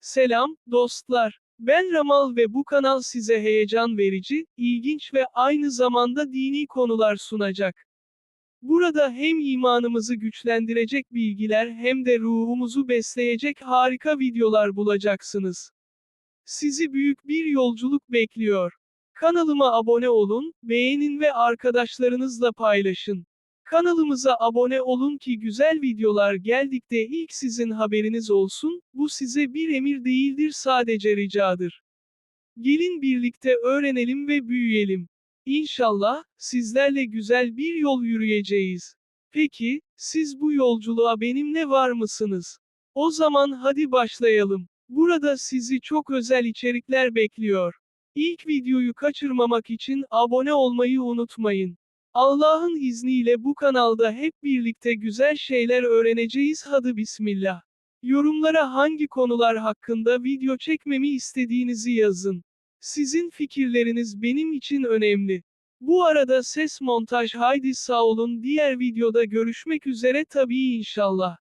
Selam, dostlar. Ben Ramal ve bu kanal size heyecan verici, ilginç ve aynı zamanda dini konular sunacak. Burada hem imanımızı güçlendirecek bilgiler hem de ruhumuzu besleyecek harika videolar bulacaksınız. Sizi büyük bir yolculuk bekliyor. Kanalıma abone olun, beğenin ve arkadaşlarınızla paylaşın. Kanalımıza abone olun ki güzel videolar geldikte ilk sizin haberiniz olsun, bu size bir emir değildir sadece ricadır. Gelin birlikte öğrenelim ve büyüyelim. İnşallah, sizlerle güzel bir yol yürüyeceğiz. Peki, siz bu yolculuğa benimle var mısınız? O zaman hadi başlayalım. Burada sizi çok özel içerikler bekliyor. İlk videoyu kaçırmamak için abone olmayı unutmayın. Allah'ın izniyle bu kanalda hep birlikte güzel şeyler öğreneceğiz hadi bismillah. Yorumlara hangi konular hakkında video çekmemi istediğinizi yazın. Sizin fikirleriniz benim için önemli. Bu arada ses montaj haydi sağ olun diğer videoda görüşmek üzere tabii inşallah.